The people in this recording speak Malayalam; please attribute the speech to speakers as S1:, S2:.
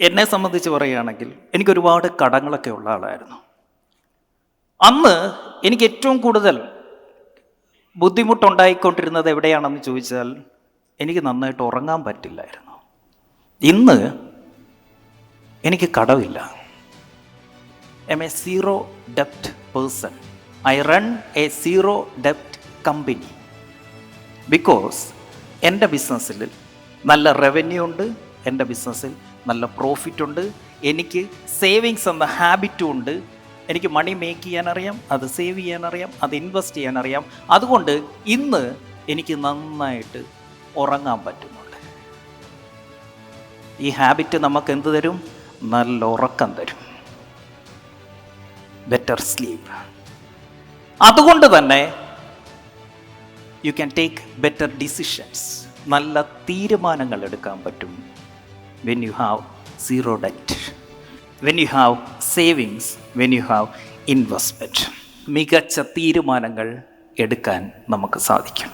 S1: എന്നെ സംബന്ധിച്ച് പറയുകയാണെങ്കിൽ എനിക്ക് ഒരുപാട് കടങ്ങളൊക്കെ ഉള്ള ആളായിരുന്നു. അന്ന് എനിക്ക് ഏറ്റവും കൂടുതൽ ബുദ്ധിമുട്ടുണ്ടായിക്കൊണ്ടിരുന്നത് എവിടെയാണെന്ന് ചോദിച്ചാൽ എനിക്ക് നന്നായിട്ട് ഉറങ്ങാൻ പറ്റില്ലായിരുന്നു. ഇന്ന് എനിക്ക് കടവില്ല. M A zero ഡെപ്റ്റ് person I run A zero ഡെപ്റ്റ് company because എന്റെ ബിസിനസ്സിൽ നല്ല റവന്യൂ ഉണ്ട് എന്റെ ബിസിനസ്സിൽ നല്ല പ്രോഫിറ്റ് ഉണ്ട്. എനിക്ക് സേവിങ്സ് എന്ന ഹാബിറ്റും ഉണ്ട്. എനിക്ക് മണി മേക്ക് ചെയ്യാൻ അറിയാം അത് സേവ് ചെയ്യാൻ അറിയാം അത് ഇൻവെസ്റ്റ് ചെയ്യാൻ അറിയാം അതുകൊണ്ട് ഇന്ന് എനിക്ക് നന്നായിട്ട് ഉറങ്ങാൻ പറ്റുന്നുണ്ട്. ഈ ഹാബിറ്റ് നമുക്ക് എന്ത് തരും? നല്ല ഉറക്കം തരും. ബെറ്റർ സ്ലീപ്പ് അതുകൊണ്ട് തന്നെ you can take better decisions നല്ല തീരുമാനങ്ങൾ എടുക്കാൻ പറ്റും. When you have zero debt when you have savings when you have investment മികച്ച തീരുമാനങ്ങൾ എടുക്കാൻ നമുക്ക് സാധിക്കും.